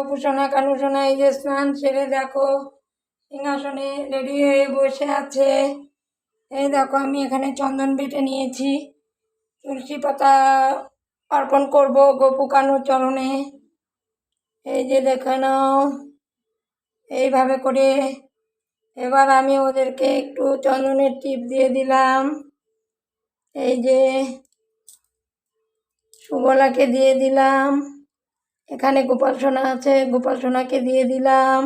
গোপুসোনা কানুসোনা এই যে স্নান সেরে দেখো, সিংহাসনে রেডি হয়ে বসে আছে। এই দেখো, আমি এখানে চন্দন বেটে নিয়েছি। তুলসী পাতা অর্পণ করব গোপু কানুর চরণে। এই যে দেখে নাও, এইভাবে করে এবার আমি ওদেরকে একটু চন্দনের টিপ দিয়ে দিলাম। এই যে সুবলাকে দিয়ে দিলাম। এখানে গোপাল সোনা আছে, গোপাল সোনাকে দিয়ে দিলাম।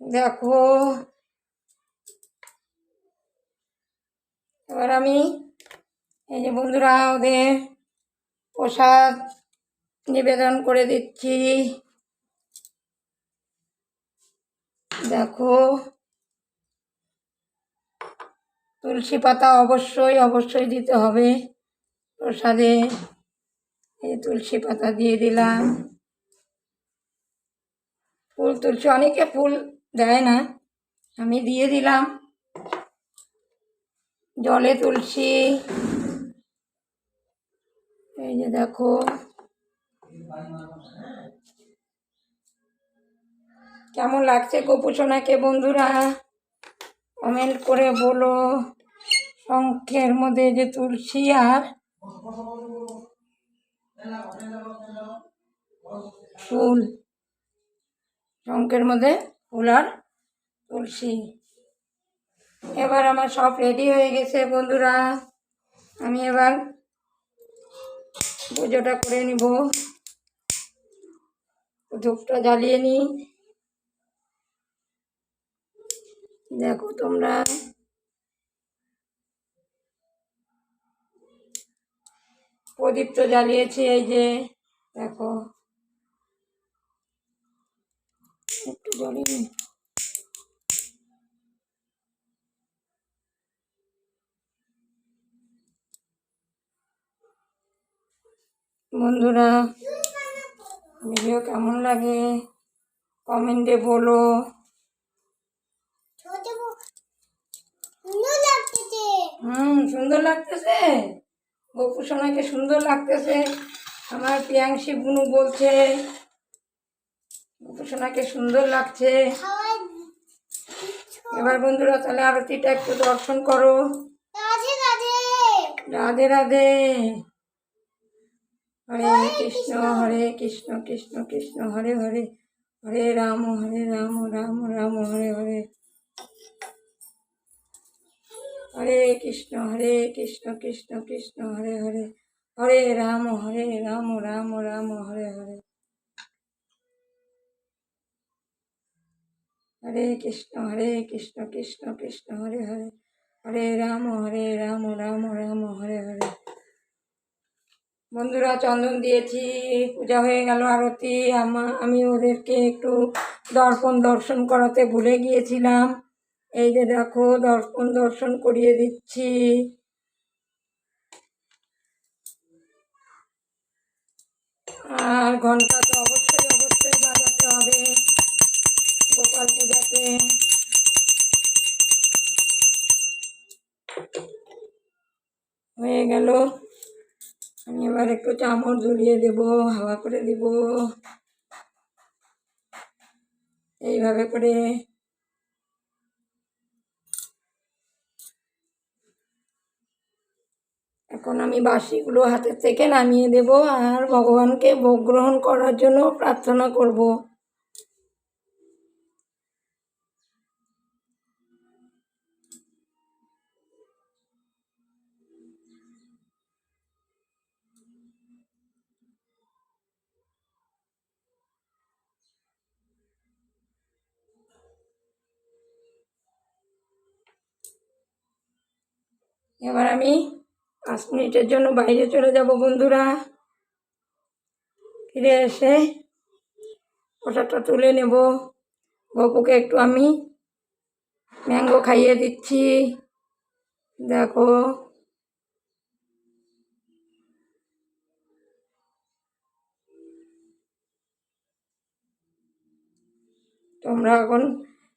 দেখো। এবার আমি, এই যে বন্ধুরা, ওদের প্রসাদ নিবেদন করে দিচ্ছি। দেখো। তুলসী পাতা অবশ্যই অবশ্যই দিতে হবে প্রসাদে। এই তুলসী পাতা দিয়ে দিলাম। ফুল তুলসী, অনেকে ফুল দেয় না, আমি দিয়ে দিলাম। জলে তুলসী, এই যে দেখো। কেমন লাগছে গোপুসোনাকে বন্ধুরা? কমেন্ট করে বলো। শঙ্খের মধ্যে যে তুলসী আর ফুল। শঙ্খের মধ্যে ফুল আর তুলসী। এবার আমার সব রেডি হয়ে গেছে বন্ধুরা। আমি এবার পুজোটা করে নিব। ধূপটা জ্বালিয়ে নিই। দেখো তোমরা প্রদীপ তো জ্বালিয়েছি এই যে দেখো। একটু জ্বালিয়ে নিই। বন্ধুরা ভিডিও কেমন লাগে? কমেন্টে বলো। হুম সুন্দর লাগতেছে। গপু সোনাকে সুন্দর লাগতেছে। আমার প্রিয়াংশী বুনু বলছে গপু সোনাকে সুন্দর লাগছে। এবার বন্ধুরা তাহলে আরতিটা একটু দর্শন করো। রাধে রাধে। হরে কৃষ্ণ। হরে কৃষ্ণ কৃষ্ণ কৃষ্ণ হরে হরে। হরে রাম হরে রাম রাম রাম হরে হরে। হরে কৃষ্ণ হরে কৃষ্ণ কৃষ্ণ কৃষ্ণ, হরে হরে। হরে রাম হরে রাম রাম রাম, হরে হরে। হরে কৃষ্ণ হরে কৃষ্ণ কৃষ্ণ কৃষ্ণ, হরে হরে। হরে রাম হরে রাম রাম রাম, হরে হরে। বন্ধুরা, চন্দন দিয়েছি, পূজা হয়ে গেল, আরতি। আমা আমি ওদেরকে একটু দর্পণ দর্শন করাতে ভুলে গিয়েছিলাম। এই যে দেখো দর্পণ দর্শন করিয়ে দিচ্ছি। আর ঘণ্টা তো অবশ্যই অবশ্যই বাজাতে হবে। গোপাল পূজাতে। হয়ে গেল। আমি এবার একটু চামচ ঝুলিয়ে দেব, হাওয়া করে দিব। এইভাবে করে এখন আমি বাসিগুলো হাতের থেকে নামিয়ে দেব আর ভগবানকে ভোগ গ্রহণ করার জন্য প্রার্থনা করব। এবার আমি পাঁচ মিনিটের জন্য বাইরে চলে যাব বন্ধুরা। ফিরে এসে ওটাটা তুলে নেব। গপুকে একটু আমি ম্যাঙ্গো খাইয়ে দিচ্ছি। দেখো। তোমরা এখন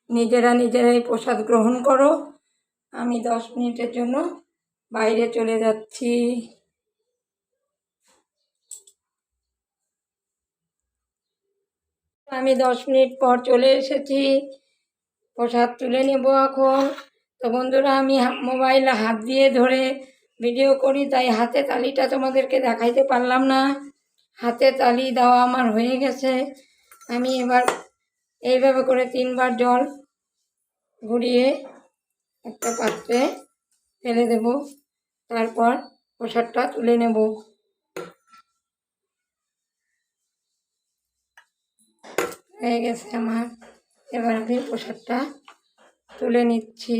নিজেরা নিজেরাই প্রসাদ গ্রহণ করো। আমি দশ মিনিটের জন্য বাইরে চলে যাচ্ছি। আমি দশ মিনিট পর চলে এসেছি। প্রসাদ তুলে নেব এখন। তো বন্ধুরা, আমি মোবাইলে হাত দিয়ে ধরে ভিডিও করি, তাই হাতে তালিটা তোমাদেরকে দেখাইতে পারলাম না। হাতে তালি দেওয়া আমার হয়ে গেছে। আমি এবার এইভাবে করে তিনবার জল ঘুরিয়ে একটা পাত্রে ফেলে দেব। তারপর প্রসাদটা তুলে নেব। হয়ে গেছে আমার। এবার আমি প্রসাদটা তুলে নিচ্ছি।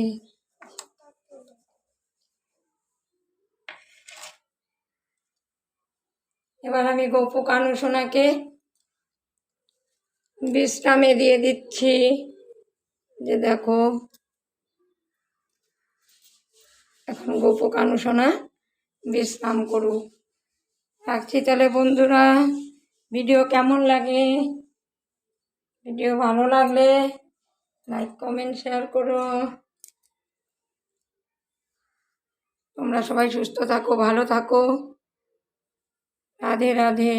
এবার আমি গোপু কানু সোনাকে বিশ্রামে দিয়ে দিচ্ছি। যে দেখো এখন গোপু কানু বিশ্রাম করুক। রাখছি তাহলে বন্ধুরা, ভিডিও কেমন লাগে? ভিডিও ভালো লাগলে লাইক, কমেন্ট, শেয়ার করো। তোমরা সবাই সুস্থ থাকো, ভালো থাকো। রাধে রাধে।